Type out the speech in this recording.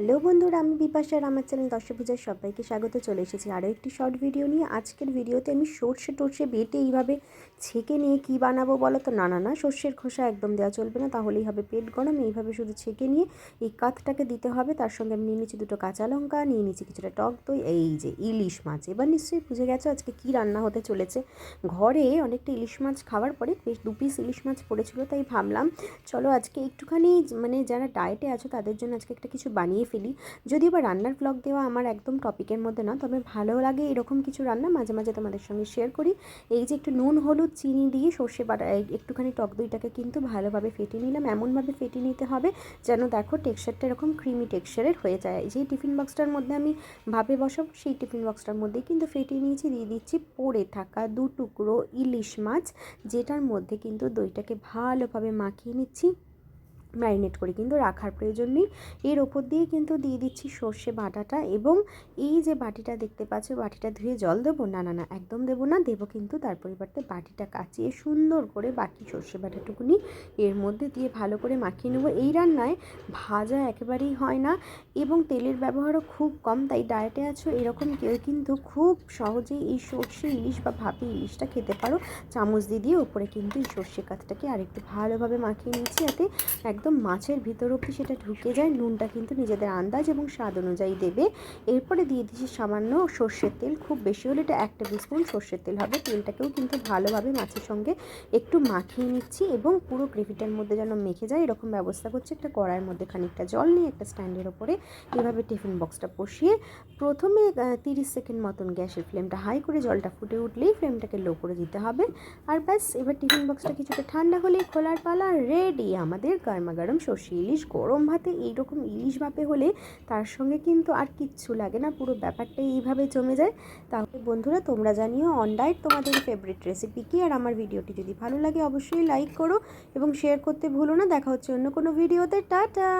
Hello বন্ধুরা, আমি বিপাশা আর আমার চ্যানেল দর্শক পূজার সবাইকে স্বাগত। চলে এসেছি আরও একটি শর্ট ভিডিও নিয়ে। আজকের ভিডিওতে আমি সর্ষে টর্ষে বেটে এইভাবে ছেঁকে নিয়ে কি বানাবো বলো তো? না না না, সর্ষের খোসা একদম দেওয়া চলবে না, তাহলেই হবে পেট গরম। এইভাবে শুধু ছেঁকে নিয়ে এই কাতটাকে দিতে হবে। তার সঙ্গে আমি নিয়ে নিচ্ছি দুটো কাঁচা লঙ্কা, নিয়ে নিচ্ছি কিছুটা টক দই, এই যে ইলিশ মাছ। এবার নিশ্চয়ই বুঝে গেছো আজকে কি রান্না হতে চলেছে। ঘরে অনেকটা ইলিশ মাছ খাওয়ার পরে বেশ দু পিস ইলিশ মাছ পড়েছিল, তাই ভাবলাম, চলো আজকে একটুখানি মানে যারা ডায়েটে আছো তাদের জন্য আজকে একটা কিছু বানিয়ে ফেলি। যদিও বা রান্নার ব্লগ দেওয়া আমার একদম টপিকের মধ্যে না, তবে ভালো লাগে এরকম কিছু রান্না মাঝে মাঝে তোমাদের সঙ্গে শেয়ার করি। এই যে একটু নুন, হলুদ, চিনি দিয়ে সর্ষে বাটা একটুখানি টক দইটাকে কিন্তু ভালোভাবে ফেটিয়ে নিলাম। এমনভাবে ফেটিয়ে নিতে হবে যেন দেখো টেক্সচারটা এরকম ক্রিমি টেক্সচারের হয়ে যায়। যেই টিফিন বক্সটার মধ্যে আমি ভাবে বসাবো, সেই টিফিন বক্সটার মধ্যেই কিন্তু ফেটিয়ে নিয়েছি। দিয়ে দিচ্ছি পড়ে থাকা দু টুকরো ইলিশ মাছ, যেটার মধ্যে কিন্তু দইটাকে ভালোভাবে মাখিয়ে নিচ্ছি। ম্যারিনেট করে। কিন্তু রাখার প্রয়োজন নেই। এর ওপর দিয়ে কিন্তু দিয়ে দিচ্ছি সর্ষে বাটাটা এবং এই যে বাটিটা দেখতে পাচ্ছ, বাটিটা ধুয়ে জল দেবো? না না না, একদম দেবো না। দেবো কিন্তু তার পরিবর্তে বাটিটা কাচিয়ে সুন্দর করে বাকি সর্ষে বাটাটুকুনি এর মধ্যে দিয়ে ভালো করে মাখিয়ে নেব। এই রান্নায় ভাজা একেবারেই হয় না এবং তেলের ব্যবহারও খুব কম, তাই ডায়েটে আছো এরকম কেউ কিন্তু খুব সহজেই এই সর্ষে ইলিশ বা ভাপি ইলিশটা খেতে পারো। চামচ দিয়ে দিয়ে ওপরে কিন্তু এই সর্ষে কাতটাকে আরেকটু ভালোভাবে মাখিয়ে নিচ্ছি যাতে একদম মাছের ভিতর অব্দি সেটা ঢুকে যায়, নুনটা কিন্তু নিজেদের আন্দাজ এবং স্বাদ অনুযায়ী দেবে। এরপরে দিয়ে দিচ্ছি সামান্য সর্ষের তেল, খুব বেশি হলে এটা এক টেবিল স্পুন সর্ষের তেল হবে। তেলটাকেও কিন্তু ভালোভাবে মাছের সঙ্গে একটু মাখিয়ে নিচ্ছি এবং পুরো গ্রেভিটার মধ্যে যেন মেখে যায়, এরকম ব্যবস্থা করছি। একটা কড়াইয়ের মধ্যে খানিকটা জল নিয়ে একটা স্ট্যান্ডের ওপরে এভাবে টিফিন বক্সটা বসিয়ে প্রথমে তিরিশ সেকেন্ড মতন গ্যাসের ফ্লেমটা হাই করে জলটা ফুটে উঠলেই ফ্লেমটাকে লো করে দিতে হবে। আর ব্যাস, এবার টিফিন বক্সটা কিছুটা ঠান্ডা হলেই খোলার পালা, রেডি আমাদের গরমা গরম সর্ষে ইলিশ, গরম ভাতে এইরকম ইলিশ ভাপে হলে তার সঙ্গে কিন্তু আর কিচ্ছু লাগে না, পুরো ব্যাপারটাই এইভাবে জমে যায়। তাহলে বন্ধুরা, তোমরা জানিও অন ডায়েট তোমাদের ফেভারিট রেসিপি কী? আর আমার ভিডিওটি যদি ভালো লাগে অবশ্যই লাইক করো এবং শেয়ার করতে ভুলো না। দেখা হচ্ছে অন্য কোনো ভিডিওতে টাটা!